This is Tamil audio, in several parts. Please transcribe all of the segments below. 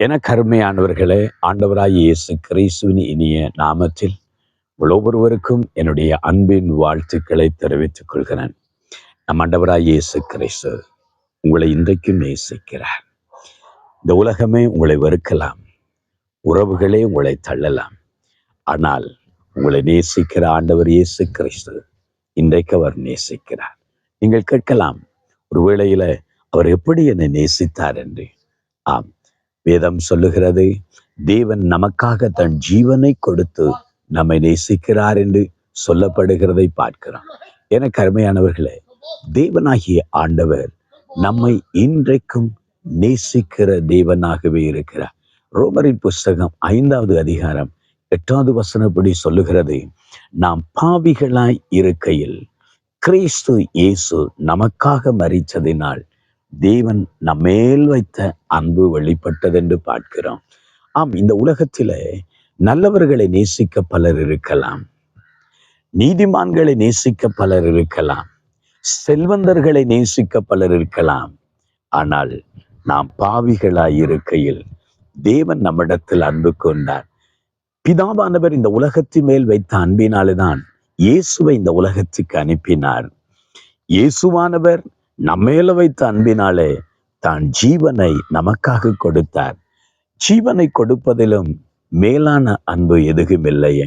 என கருமையானவர்களே ஆண்டவராய் இயேசு கிறிஸ்துவின் இனிய நாமத்தில் ஒவ்வொருவருக்கும் என்னுடைய அன்பின் வாழ்த்துக்களை தெரிவித்துக் கொள்கிறேன். நம் ஆண்டவராய் இயேசு கிறிஸ்து உங்களை இன்றைக்கும் நேசிக்கிறார். இந்த உலகமே உங்களை வெறுக்கலாம் உறவுகளே உங்களை தள்ளலாம். ஆனால் உங்களை நேசிக்கிற ஆண்டவர் இயேசு கிறிஸ்து இன்றைக்கு அவர் நேசிக்கிறார். நீங்கள் கேட்கலாம் ஒரு வேளையில அவர் எப்படி என்னை நேசித்தார் என்று? ஆம் வேதம் சொல்லுகிறது தேவன் நமக்காக தன் ஜீவனை கொடுத்து நம்மை நேசிக்கிறார் என்று சொல்லப்படுகிறதை பார்க்கிறோம். என கருமையானவர்களே தேவனாகிய ஆண்டவர் நம்மை இன்றைக்கும் நேசிக்கிற தேவனாகவே இருக்கிறார். ரோமரின் புஸ்தகம் ஐந்தாவது அதிகாரம் எட்டாவது வசனப்படி சொல்லுகிறது நாம் பாவிகளாய் இருக்கையில் கிறிஸ்து இயேசு நமக்காக மறித்ததினால் தேவன் நம்மேல் வைத்த அன்பு வெளிப்பட்டதென்று பார்க்கிறோம். ஆம் இந்த உலகத்திலே நல்லவர்களை நேசிக்க பலர் இருக்கலாம். நீதிமான்களை நேசிக்க பலர் இருக்கலாம். செல்வந்தர்களை நேசிக்க பலர் இருக்கலாம். ஆனால் நாம் பாவிகளாய் இருக்கையில் தேவன் நம்மிடத்தில் அன்பு கொண்டார். பிதாவானவர் இந்த உலகத்தின் மேல் வைத்த அன்பினால்தான் இயேசுவை இந்த உலகத்துக்கு அனுப்பினார். இயேசுவானவர் நம்மேல வைத்த அன்பினாலே தான் ஜீவனை நமக்காக கொடுத்தார். ஜீவனை கொடுப்பதிலும் மேலான அன்பு எதுவும் இல்லையே.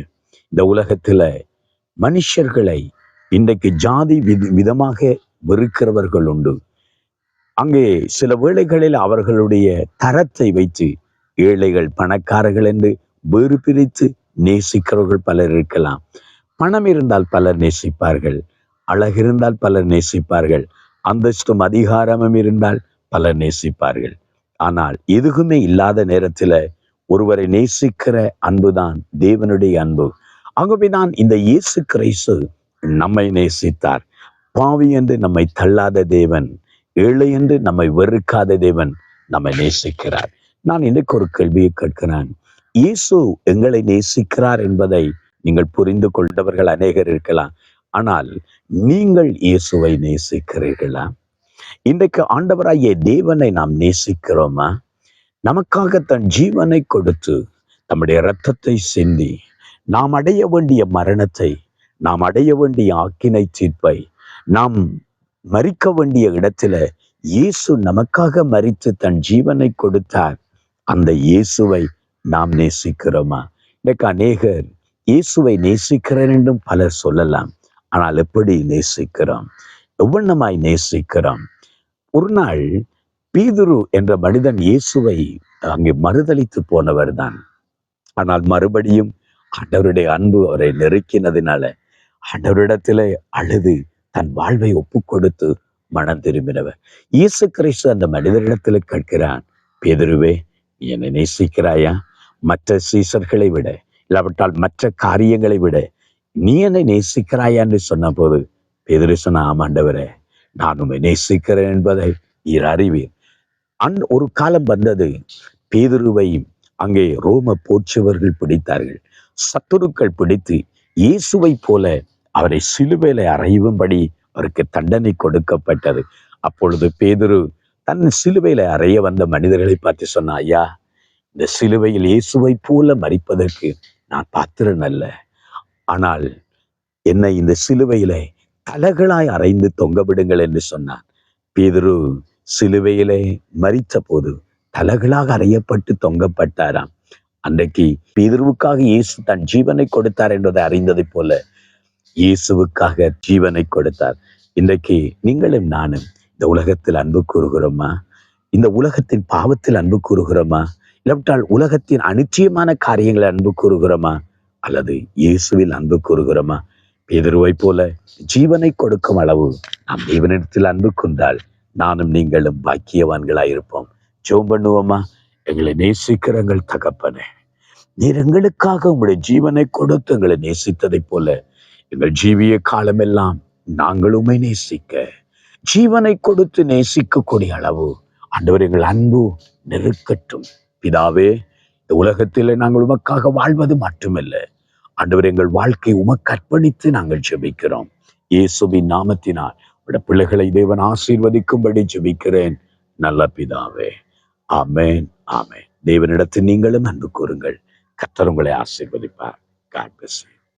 இந்த உலகத்துல மனுஷர்களை இன்றைக்கு ஜாதி விதமாக வெறுக்கிறவர்கள் உண்டு. அங்கே சில வேளைகளில் அவர்களுடைய தரத்தை வைத்து ஏழைகள் பணக்காரர்கள் என்று வேறு பிரித்து நேசிக்கிறவர்கள் பலர் இருக்கலாம். பணம் இருந்தால் பலர் நேசிப்பார்கள். அழகு இருந்தால் பலர் நேசிப்பார்கள். அந்தஸ்தும் அதிகாரமும் இருந்தால் பலர் நேசிப்பார்கள். ஆனால் எதுவுமே இல்லாத நேரத்துல ஒருவரை நேசிக்கிற அன்புதான் தேவனுடைய அன்பு. ஆகவேதான் இந்த இயேசு கிரைசு நம்மை நேசித்தார். பாவி என்று நம்மை தள்ளாத தேவன் ஏழை என்று நம்மை வெறுக்காத தேவன் நம்மை நேசிக்கிறார். நான் இன்னைக்கு ஒரு கேள்வியை கேட்கிறேன். இயேசு எங்களை நேசிக்கிறார் என்பதை நீங்கள் புரிந்து கொண்டவர்கள் அநேகர் இருக்கலாம். ஆனால் நீங்கள் இயேசுவை நேசிக்கிறீர்களா? இன்றைக்கு ஆண்டவராகிய தேவனை நாம் நேசிக்கிறோமா? நமக்காக தன் ஜீவனை கொடுத்து நம்முடைய இரத்தத்தை சிந்தி நாம் அடைய வேண்டிய மரணத்தை நாம் அடைய வேண்டிய ஆக்கினை தீர்ப்பை நாம் மறிக்க வேண்டிய இடத்துல இயேசு நமக்காக மறித்து தன் ஜீவனை கொடுத்தார். அந்த இயேசுவை நாம் நேசிக்கிறோமா? இன்னைக்கு அநேகர் இயேசுவை நேசிக்கிறேன் என்றும் பலர் சொல்லலாம். ஆனால் எப்படி நேசிக்கிறோம்? எவ்வண்ணமாய் நேசிக்கிறோம்? ஒரு நாள் பீதுரு என்ற மனிதன் இயேசுவை அங்கே மறுதளித்து போனவர் தான். ஆனால் மறுபடியும் ஆண்டவருடைய அன்பு அவரை நெருக்கினதினால ஆண்டவரிடத்திலே அழுது தன் வாழ்வை ஒப்பு கொடுத்து மனம் திரும்பினவர். இயேசு கிறிஸ்து அந்த மனிதரிடத்தில் கேட்கிறான் பேதுருவே நீ என்னை நேசிக்கிறாயா? மற்ற சீசர்களை விட இல்லாவிட்டால் மற்ற காரியங்களை விட நீ என்னை நேசிக்கிறாயா என்று சொன்ன போது பேதரு சொன்ன ஆமாண்டவரே நான் உண்மை நேசிக்கிறேன் என்பதை நீர் அறிவீர். அன் ஒரு காலம் வந்தது. பேதுருவை அங்கே ரோம போற்றவர்கள் பிடித்தார்கள். சத்துருக்கள் பிடித்து இயேசுவை போல அவரை சிலுவையில அறையும்படி அவருக்கு தண்டனை கொடுக்கப்பட்டது. அப்பொழுது பேதுரு தன் சிலுவையில அறைய வந்த மனிதர்களை பார்த்து சொன்னா ஐயா இந்த சிலுவையில் இயேசுவை போல மறிப்பதற்கு நான் பாத்திரன் அல்ல. ஆனால் என்னை இந்த சிலுவையிலே தலகளாய் அரைந்து தொங்க விடுங்கள் என்று சொன்னான். பேதுரு சிலுவையிலே மறித்த போது தலகளாக அறையப்பட்டு தொங்கப்பட்டாராம். அன்றைக்கு பேதுருவுக்காக இயேசு தன் ஜீவனை கொடுத்தார் என்பதை அறிந்ததை போல இயேசுவுக்காக ஜீவனை கொடுத்தார். இன்றைக்கு நீங்களும் நானும் இந்த உலகத்தில் அன்பு கூறுகிறோமா? இந்த உலகத்தின் பாவத்தில் அன்பு கூறுகிறோமா? இல்லாவிட்டால் உலகத்தின் அனிச்சயமான காரியங்களை அன்பு கூறுகிறோமா? அல்லது இயேசுவில் அன்பு கூறுகிறோமா? பேதருவை போல ஜீவனை கொடுக்கும் அளவு நாம் தேவனிடத்தில் அன்பு கொண்டால் நானும் நீங்களும் பாக்கியவான்களாயிருப்போம் ஜோம் பண்ணுவோமா? எங்களை நேசிக்கிறங்கள் தகப்பனே நீர் எங்களுக்காக உங்களுடைய ஜீவனை கொடுத்து எங்களை நேசித்ததைப் போல எங்கள் ஜீவிய காலமெல்லாம் நாங்களுமே நேசிக்க ஜீவனை கொடுத்து நேசிக்கக்கூடிய அளவு ஆண்டவர் எங்கள் அன்பு நெருக்கட்டும். பிதாவே இந்த உலகத்தில் நாங்கள் உமக்காக வாழ்வது மட்டுமல்ல ஆண்டவர் எங்கள் வாழ்க்கை உமக்கு அர்ப்பணித்து நாங்கள் ஜெபிக்கிறோம். இயேசுவின் நாமத்தினால் உடைய பிள்ளைகளை தேவன் ஆசீர்வதிக்கும்படி ஜெபிக்கிறேன். நல்ல பிதாவே ஆமேன் ஆமேன். தேவனிடத்தில் நீங்களும் அன்பு கூறுங்கள். கத்தர் உங்களை ஆசீர்வதிப்பார். God plus